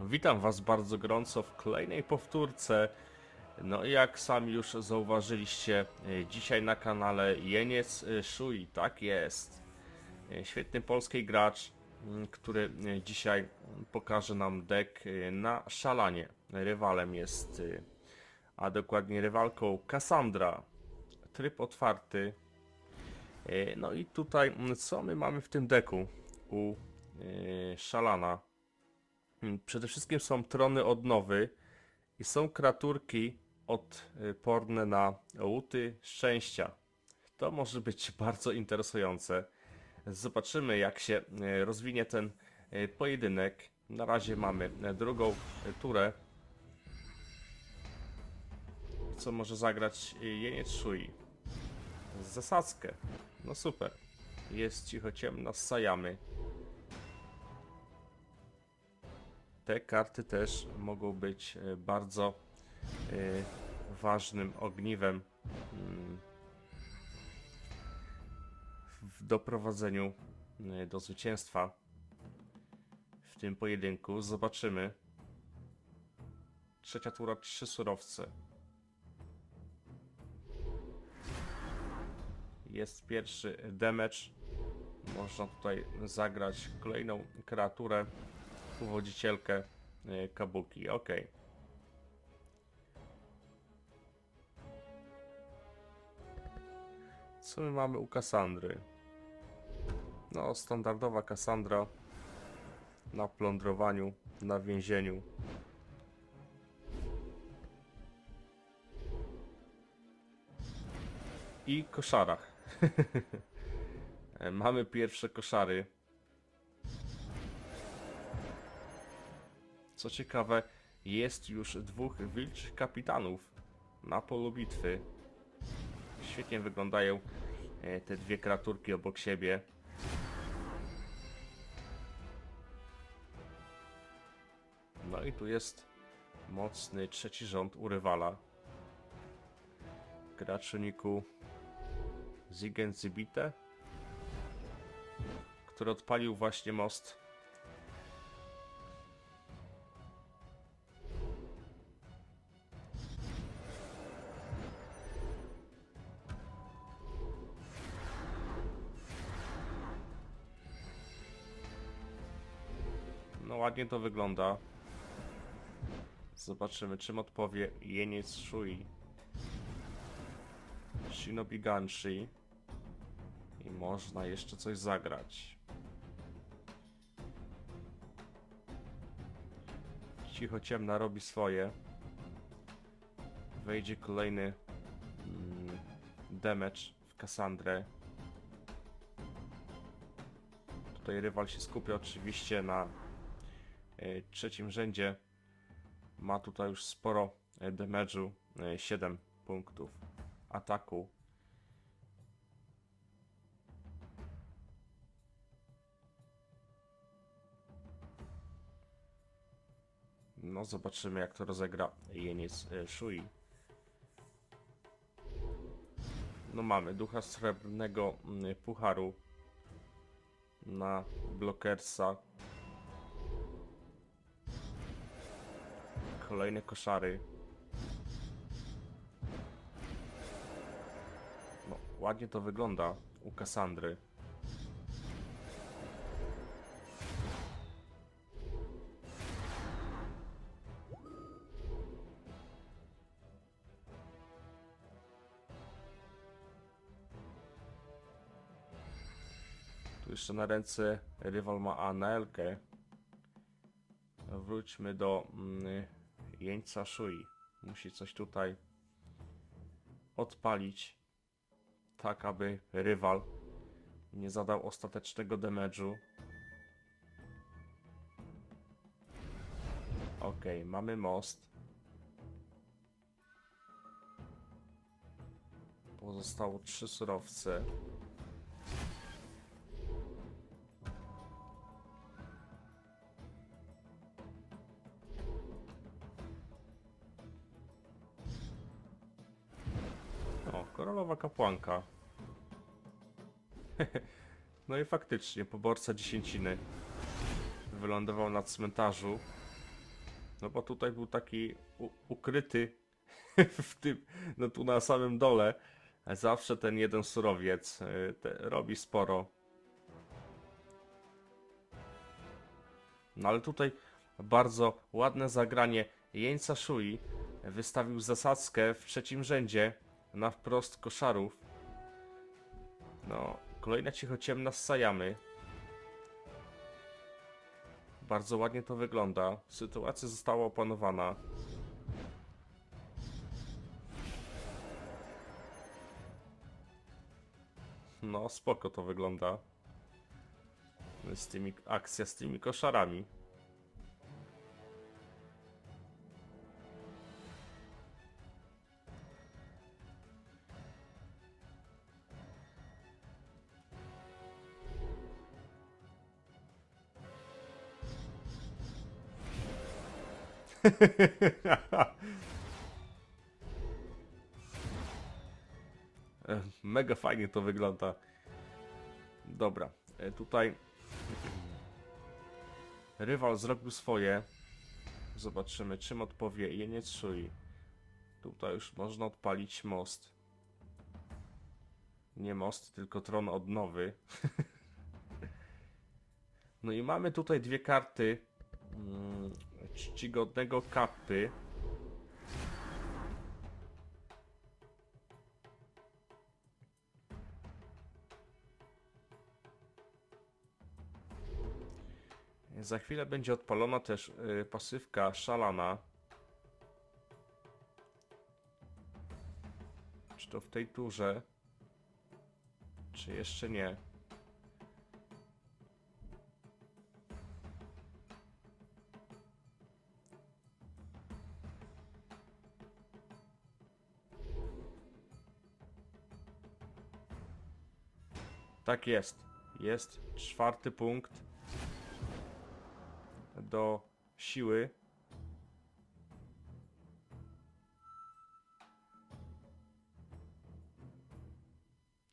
Witam Was bardzo gorąco w kolejnej powtórce. No i jak sami już zauważyliście, e, dzisiaj na kanale Jeniec e, Shui, tak jest. E, Świetny polski gracz, który dzisiaj pokaże nam deck na szalanie. Rywalem jest, a dokładnie rywalką Cassandra. Tryb otwarty. E, No i tutaj, m, co my mamy w tym deku u e, Szalana? Mm, Przede wszystkim są trony odnowy i są kreaturki odporne na łuty szczęścia. To może być bardzo interesujące. Zobaczymy, jak się e, rozwinie ten pojedynek. Na razie mamy drugą turę. Co może zagrać e, Jeniec Shui? Zasadzkę. No super. Jest cicho ciemno Sajamy. te karty też mogą być e, bardzo e, ważnym ogniwem mm, w doprowadzeniu do zwycięstwa w tym pojedynku. Zobaczymy. Trzecia tura, trzy surowce. Jest pierwszy damage. Można tutaj zagrać kolejną kreaturę uwodzicielkę e, Kabuki. Ok. Co my mamy u Kassandry? No, standardowa Kassandra na plądrowaniu, na więzieniu. I koszarach. mamy pierwsze koszary. Co ciekawe, jest już dwóch wilczych kapitanów na polu bitwy. Świetnie wyglądają e, te dwie kreaturki obok siebie. No i tu jest mocny trzeci rząd u rywala. Graczuniku Zigen Zibite, który odpalił właśnie most No ładnie to wygląda. Zobaczymy czym odpowie Jeniec Shui. Shinobi Ganshi. Można jeszcze coś zagrać. Cicho ciemna robi swoje. Wejdzie kolejny mm, damage w Cassandrę. Tutaj rywal się skupia oczywiście na e, trzecim rzędzie. Ma tutaj już sporo e, damage'u, e, 7 punktów ataku. No zobaczymy jak to rozegra Jeniec Shui. No mamy ducha srebrnego pucharu na blokersa. Kolejne koszary. No, ładnie to wygląda u Kassandry. Jeszcze na ręce rywal ma Anelkę. Wróćmy do mm, jeńca Shui. Musi coś tutaj odpalić, tak aby rywal nie zadał ostatecznego damage'u. Ok, mamy most. Pozostało trzy surowce. Metalowa kapłanka. no i faktycznie, poborca dziesięciny wylądował na cmentarzu. No bo tutaj był taki ukryty w tym, no tu na samym dole. Zawsze ten jeden surowiec y, te, robi sporo. No ale tutaj bardzo ładne zagranie jeńca Shui wystawił zasadzkę w trzecim rzędzie na wprost koszarów. No, kolejna cichociemna z Sajamy. Bardzo ładnie to wygląda. Sytuacja została opanowana. No, spoko to wygląda. Z tymi, akcja z tymi koszarami. Mega fajnie to wygląda. Dobra, e, tutaj rywal zrobił swoje. Zobaczymy, czym odpowie Jeniec Shui. Tutaj już można odpalić most. Nie most, tylko tron odnowy. no i mamy tutaj dwie karty mm, czcigodnego kapy. Za chwilę będzie odpalona też y, pasywka szalana. Czy to w tej turze? Czy jeszcze nie? Tak jest. Jest czwarty punkt do siły.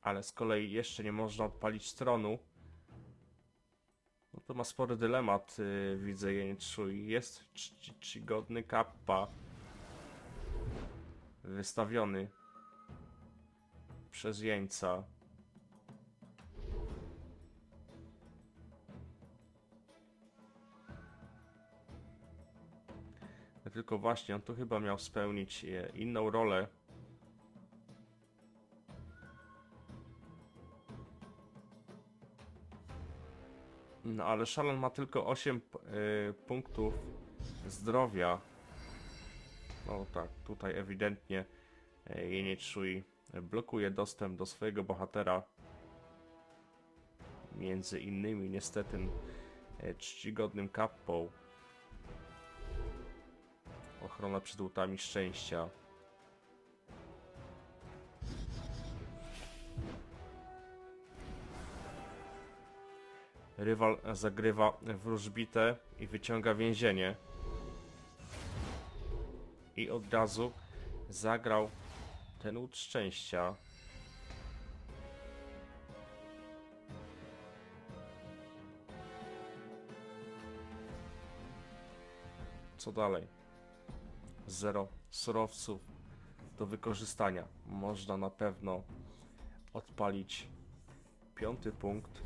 Ale z kolei jeszcze nie można odpalić stronu. No to ma spory dylemat, yy, widzę Jeńczu. Jest czci- czcigodny kappa wystawiony przez jeńca. Tylko właśnie, on tu chyba miał spełnić e, inną rolę. No ale Shalan ma tylko 8 p- e, punktów zdrowia. No tak, tutaj ewidentnie e, Jeniechui blokuje dostęp do swojego bohatera. Między innymi niestety czcigodnym kappą. Ochrona przed łutami szczęścia. Rywal zagrywa wróżbitę i wyciąga więzienie. I od razu zagrał ten łód szczęścia. Co dalej? Zero surowców do wykorzystania. Można na pewno odpalić piąty punkt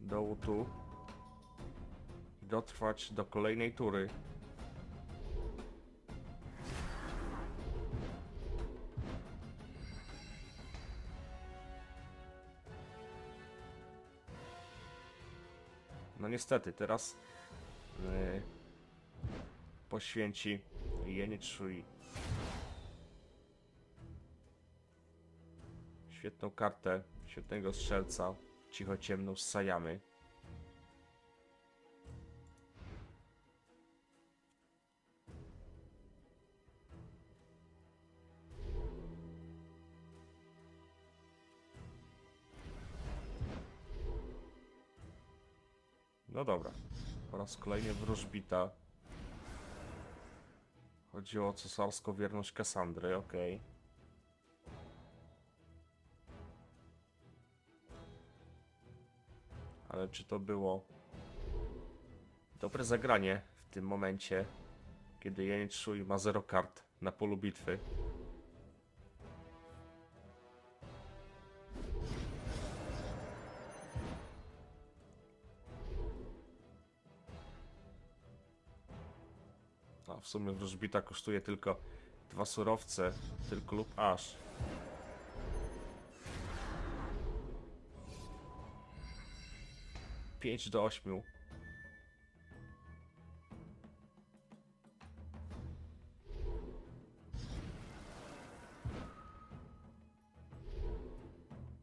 do łutu i dotrwać do kolejnej tury. No niestety, teraz yy, poświęci Jenichui świetną kartę, świetnego strzelca, cichociemną z Sajamy. No dobra, po raz kolejny wróżbita. Chodzi o cesarską wierność Kasandry, okej. Okay. Ale czy to było dobre zagranie w tym momencie, kiedy Janitrzuj ma zero kart na polu bitwy? Sumie wróżbita kosztuje tylko dwa surowce, tylko lub aż. Pięć do ośmiu.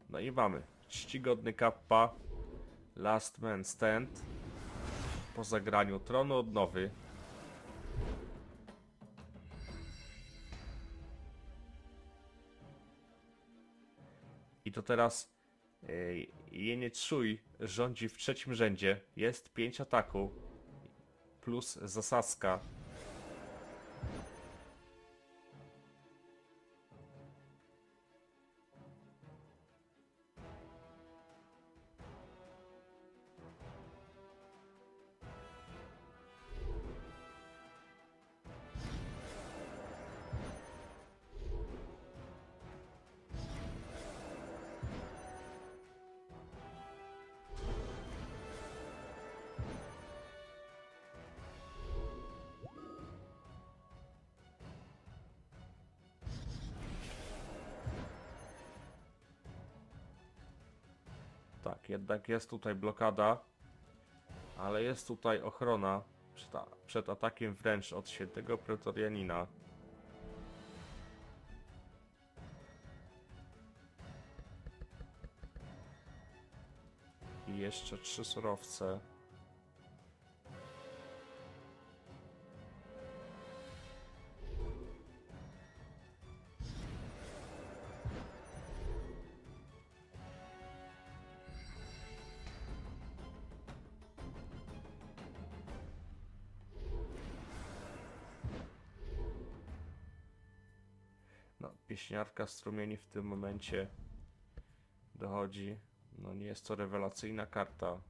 No i mamy czcigodny kappa, last man stand, po zagraniu tronu odnowy, I to teraz yy, Jeniec Shui rządzi w trzecim rzędzie. Jest 5 ataku plus zasadzka. Jednak jest tutaj blokada, ale jest tutaj ochrona przed, przed atakiem wręcz od świętego pretorianina. I jeszcze trzy surowce. Pieśniarka strumieni w tym momencie dochodzi. No, nie jest to rewelacyjna karta.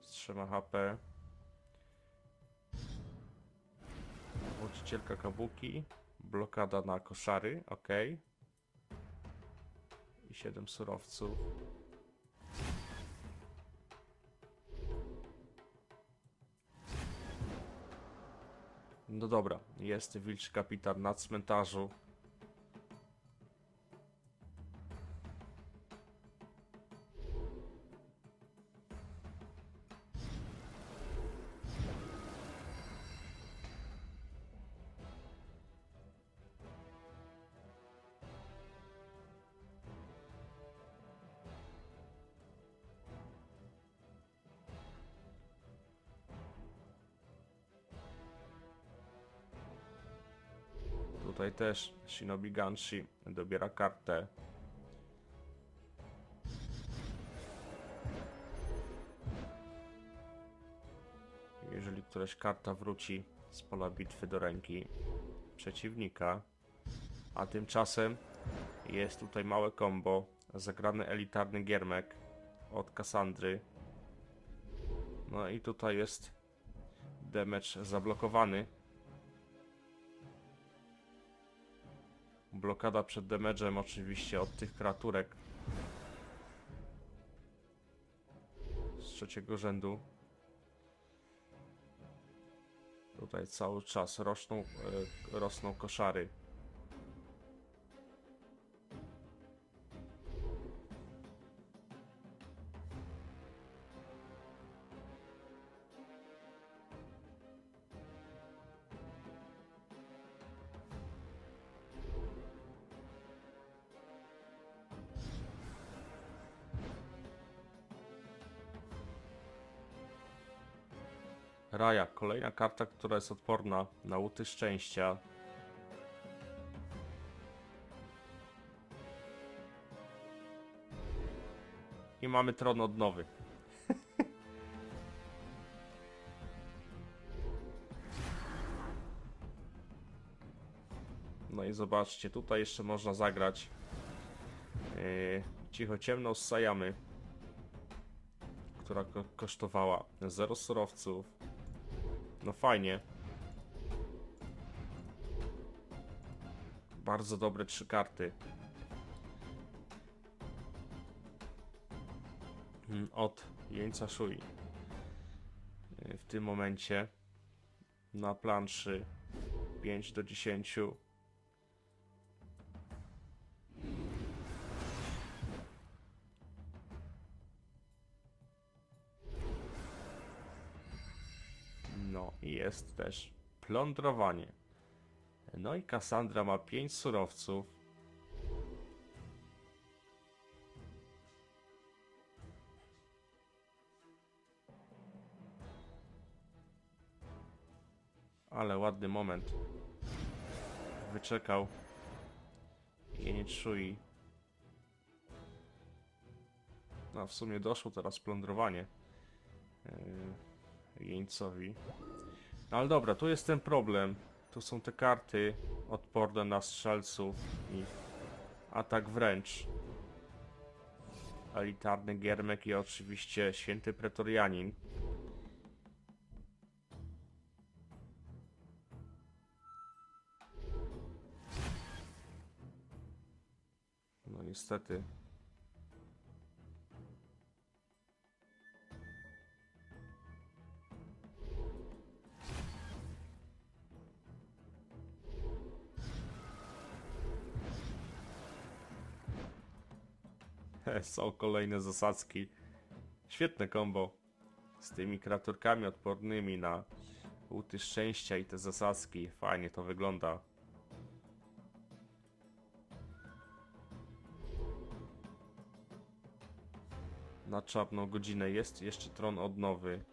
Z 3 HP. Właścicielka kabuki. Blokada na koszary, ok. I 7 surowców. No dobra, jest wilczy kapitan na cmentarzu. Też Shinobi Ganshi dobiera kartę. Jeżeli któraś karta wróci z pola bitwy do ręki przeciwnika, a tymczasem jest tutaj małe combo, zagrany elitarny giermek od Kassandry. No i tutaj jest damage zablokowany. Blokada przed damage'em oczywiście od tych kreaturek. Z trzeciego rzędu. Tutaj cały czas rosną, e, rosną koszary. Raja, kolejna karta, która jest odporna na łuty szczęścia. I mamy tron odnowy. No i zobaczcie, tutaj jeszcze można zagrać yy, cicho ciemno z Sajamy. która ko kosztowała 0 surowców. No fajnie. Bardzo dobre trzy karty. Mm, Od jeńca Shui. Y, W tym momencie na planszy 5 do 10. No jest też plądrowanie. No i Cassandra ma 5 surowców. Ale ładny moment. Wyczekał. Jeniec Shui. No w sumie doszło teraz plądrowanie. Yy, jeńcowi. No ale dobra, tu jest ten problem. Tu są te karty odporne na strzelców i atak wręcz. Elitarny Giermek i oczywiście Święty Pretorianin. No niestety. Są kolejne zasadzki. Świetne combo. Z tymi kreaturkami odpornymi na łuty szczęścia i te zasadzki. Fajnie to wygląda. Na czarną godzinę jest jeszcze tron odnowy.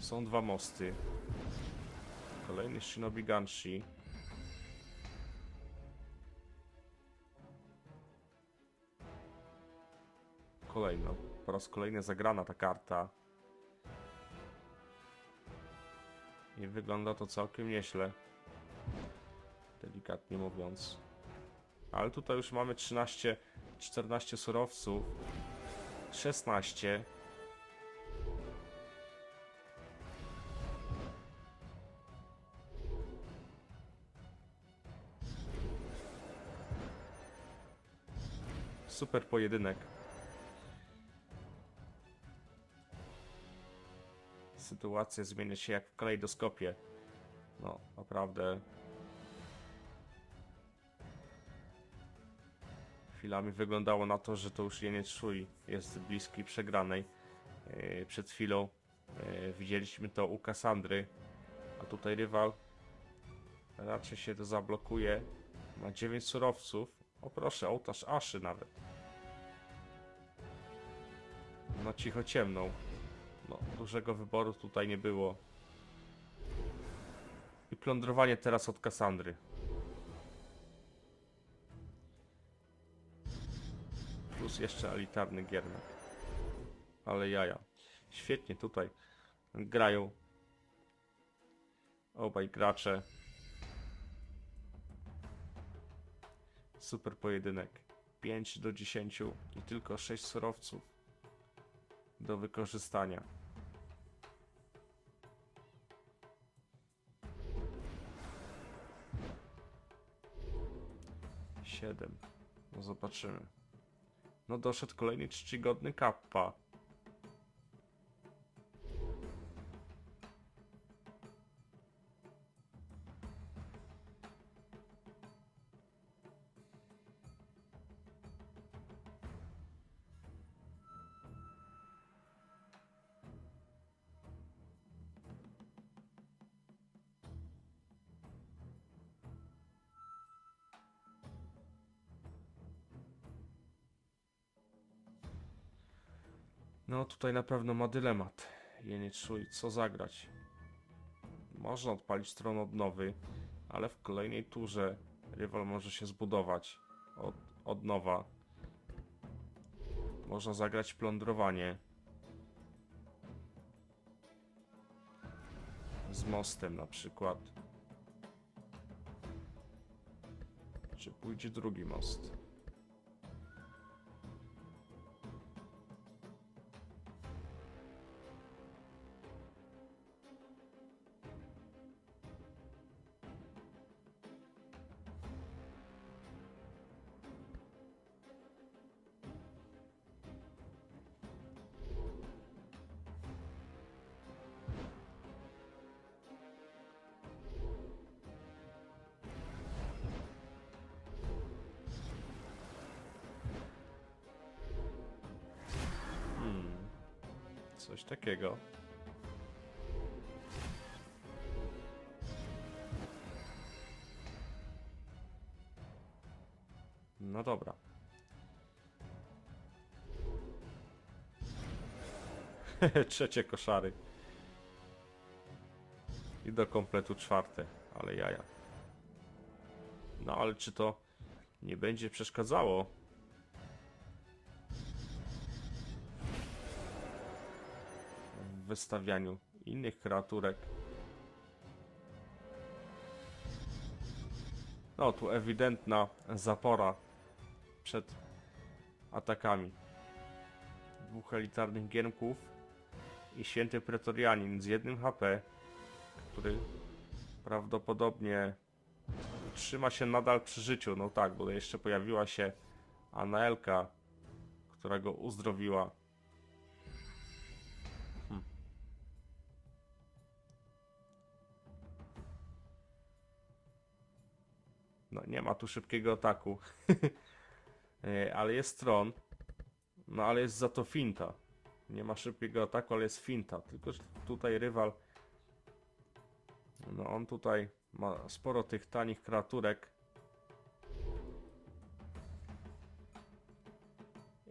Są dwa mosty. Kolejny Shinobi Ganshi. Raz kolejny zagrana ta karta. I wygląda to całkiem nieźle. Delikatnie mówiąc. Ale tutaj już mamy 13, 14 surowców. 16. Super pojedynek. Sytuacja zmienia się jak w kalejdoskopie. No, naprawdę. Chwilami wyglądało na to, że to już Jeniec Shui jest bliski przegranej. Yy, Przed chwilą yy, widzieliśmy to u Kassandry, a tutaj rywal raczej się to zablokuje. Ma 9 surowców. O proszę, ołtarz Aszy nawet. Na cicho ciemną. No, dużego wyboru tutaj nie było. I plądrowanie teraz od Kassandry. Plus jeszcze elitarny giermek. Ale jaja. Świetnie tutaj grają obaj gracze. Super pojedynek. 5 do 10 i tylko 6 surowców do wykorzystania. Siedem. No zobaczymy. No doszedł kolejny czcigodny kappa. No tutaj na pewno ma dylemat. Jeniec Shui, co zagrać? Można odpalić tron odnowy, ale w kolejnej turze rywal może się zbudować od, od nowa. Można zagrać plądrowanie. Z mostem na przykład. Czy pójdzie drugi most? Coś takiego. No dobra. Trzecie koszary. I do kompletu czwarte, ale jaja. No ale czy to nie będzie przeszkadzało? Wystawianiu innych kreaturek. No tu ewidentna zapora przed atakami. Dwóch elitarnych giermków i święty pretorianin z jednym HP, który prawdopodobnie trzyma się nadal przy życiu. No tak, bo jeszcze pojawiła się Anaelka, która go uzdrowiła. No nie ma tu szybkiego ataku. E, ale jest tron. No ale jest za to finta. Nie ma szybkiego ataku, ale jest finta. Tylko tutaj rywal. No on tutaj ma sporo tych tanich kreaturek.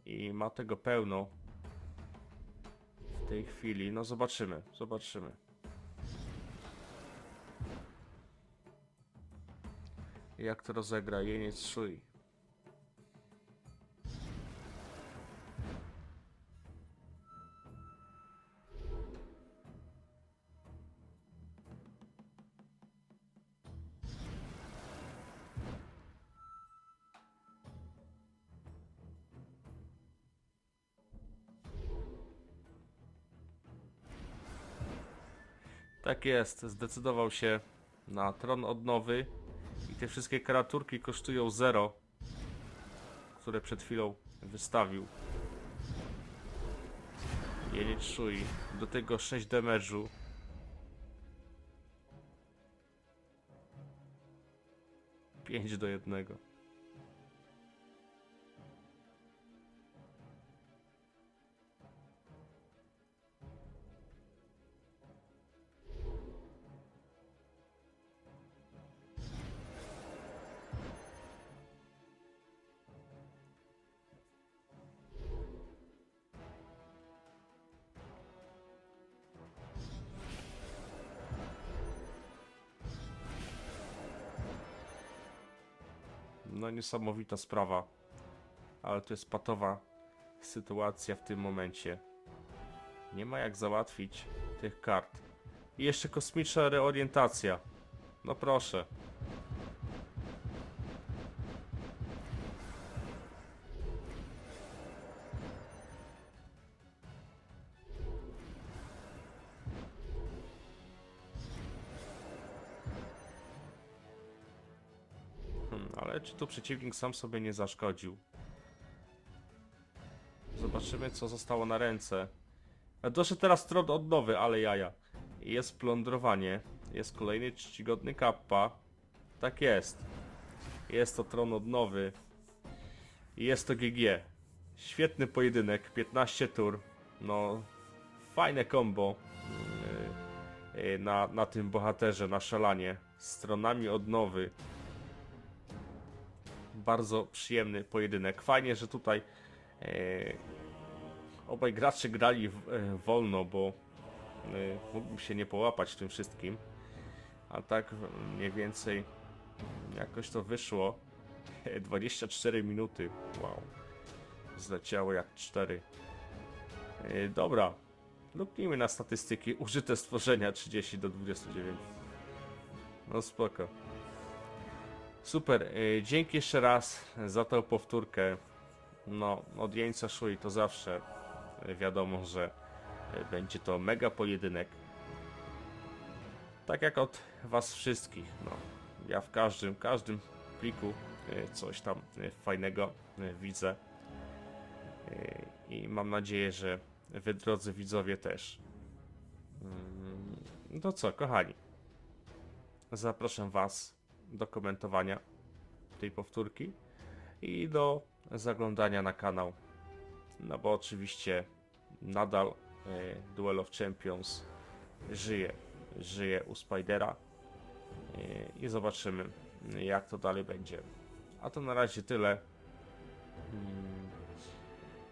I ma tego pełno. W tej chwili. No zobaczymy, zobaczymy. Jak to rozegra? Jeniec Shui. Tak jest, zdecydował się na tron odnowy i te wszystkie kreaturki kosztują 0, które przed chwilą wystawił. Jeniec Shui, do tego 6 damage'u. Pięć do jednego. No niesamowita sprawa. Ale to jest patowa sytuacja w tym momencie. Nie ma jak załatwić tych kart. I jeszcze kosmiczna reorientacja. No proszę. Czy tu przeciwnik sam sobie nie zaszkodził? Zobaczymy, co zostało na ręce. E, Doszedł teraz tron odnowy, ale jaja. Jest plądrowanie. Jest kolejny czcigodny kappa. Tak jest. Jest to tron odnowy. Jest to GG. Świetny pojedynek, 15 tur. No, fajne combo yy, yy, na, na tym bohaterze, na szalanie. Z tronami odnowy bardzo przyjemny pojedynek. Fajnie, że tutaj e, obaj gracze grali w, e, wolno, bo e, mógłbym się nie połapać w tym wszystkim. A tak mniej więcej jakoś to wyszło. 24 minuty. Wow. Zleciało jak 4. E, dobra. Luknijmy na statystyki. Użyte stworzenia 30 do 29. No spoko. Super, y, dzięki jeszcze raz za tę powtórkę. No, od Jeńca Shui to zawsze y, wiadomo, że y, będzie to mega pojedynek. Tak jak od was wszystkich. No, ja w każdym, każdym pliku coś tam fajnego widzę. I mam nadzieję, że wy drodzy widzowie też. Mm, No co, kochani. Zapraszam was do komentowania tej powtórki i do zaglądania na kanał. No bo oczywiście nadal e, Duel of Champions żyje. Żyje u Spidera e, i zobaczymy jak to dalej będzie. A to na razie tyle. Mm,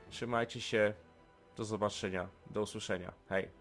Trzymajcie się. Do zobaczenia. Do usłyszenia. Hej.